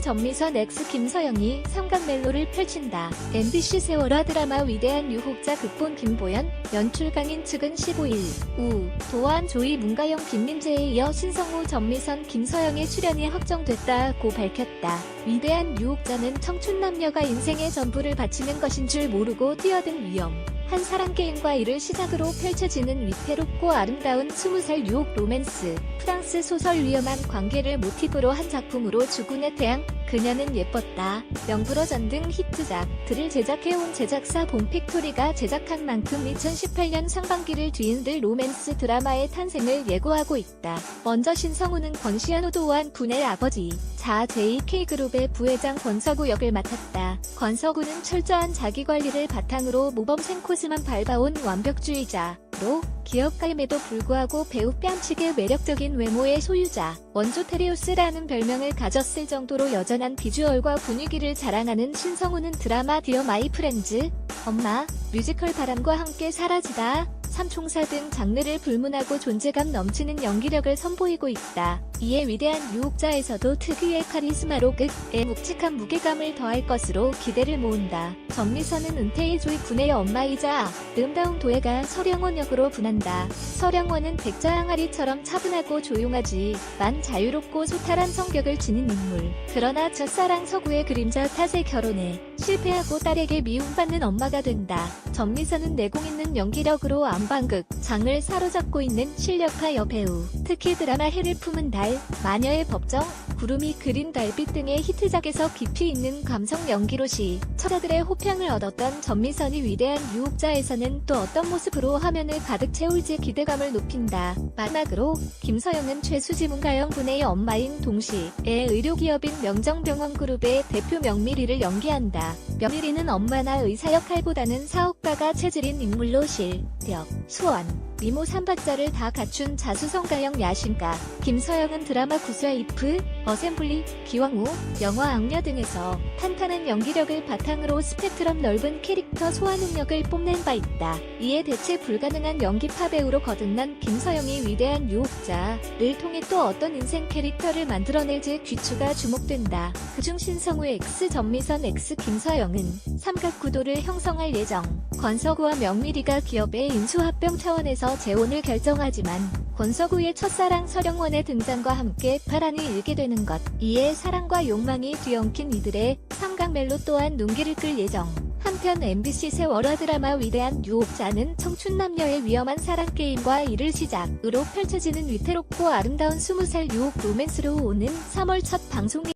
전미선 X 김서영이 삼각멜로를 펼친다. MBC 세월화 드라마 위대한 유혹자 극본 김보연, 연출 강인 측은 15일 우 도안 조이 문가영 김민재에 이어 신성우 전미선 김서영의 출연이 확정됐다고 밝혔다. 위대한 유혹자는 청춘 남녀가 인생의 전부를 바치는 것인 줄 모르고 뛰어든 위험. 한 사랑 게임과 이를 시작으로 펼쳐지는 위태롭고 아름다운 20살 유혹 로맨스. 프랑스 소설 위험한 관계를 모티브로 한 작품으로 주군의 태양, 그녀는 예뻤다. 영불어전 등 히트작들을 제작해온 제작사 봄픽토리가 제작한 만큼 2018년 상반기를 뒤흔들 로맨스 드라마의 탄생을 예고하고 있다. 먼저 신성우는 권시현 호도환 군의 아버지, 자 JK그룹의 부회장 권서구 역을 맡았다. 권서구는 철저한 자기관리를 바탕으로 모범 생 코스만 밟아온 완벽주의자 로 기업가임에도 불구하고 배우 뺨치게 매력적인 외모의 소유자, 원조 테리우스라는 별명을 가졌을 정도로 여전한 비주얼과 분위기를 자랑하는 신성우는 드라마 디어 마이 프렌즈, 엄마, 뮤지컬 바람과 함께 사라지다, 삼총사 등 장르를 불문하고 존재감 넘치는 연기력을 선보이고 있다. 이에 위대한 유혹자에서도 특유의 카리스마로 극에 묵직한 무게감을 더할 것으로 기대를 모은다. 전미선은 은퇴의 조이 군의 엄마이자 아름다운 도예가 서령원 역으로 분한다. 서령원은 백자 항아리처럼 차분하고 조용하지 만 자유롭고 소탈한 성격을 지닌 인물. 그러나 첫사랑 서구의 그림자 탓에 결혼해 실패하고 딸에게 미움받는 엄마가 된다. 전미선은 내공 있는 연기력으로 안방극 장을 사로잡고 있는 실력파 여배우. 특히 드라마 해를 품은 달, 마녀의 법정, 구름이 그린 달빛 등의 히트작에서 깊이 있는 감성 연기로 시 처자들의 호평을 얻었던 전미선이 위대한 유혹자에서는 또 어떤 모습으로 화면을 가득 채울지 기대감을 높인다. 마지막으로 김서영은 최수지 문가영 군의 엄마인 동시에 의료기업인 명정병원그룹의 대표 명미리를 연기한다. 명미리는 엄마나 의사 역할보다는 사업가가 체질인 인물로 실력, 수원, 미모 삼박자를 다 갖춘 자수성가형 야심가. 김서영은 드라마 구스와 이프, 어셈블리, 기왕후, 영화 악녀 등에서 탄탄한 연기력을 바탕으로 스펙트럼 넓은 캐릭터 소화 능력을 뽐낸 바 있다. 이에 대체 불가능한 연기파 배우로 거듭난 김서영이 위대한 유혹자를 통해 또 어떤 인생 캐릭터를 만들어낼지 귀추가 주목된다. 그중 신성우의 X 전미선 X 김서영은 삼각구도를 형성할 예정. 권서구와 명미리가 기업의 인수합병 차원에서 재혼을 결정하지만 권서구의 첫사랑 서령원의 등장과 함께 파란이 일게 되는 것. 이에 사랑과 욕망이 뒤엉킨 이들의 삼각멜로 또한 눈길을 끌 예정. 한편 MBC 세월화 드라마 위대한 유혹자는 청춘 남녀의 위험한 사랑 게임과 이를 시작으로 펼쳐지는 위태롭고 아름다운 20살 유혹 로맨스로 오는 3월 첫 방송이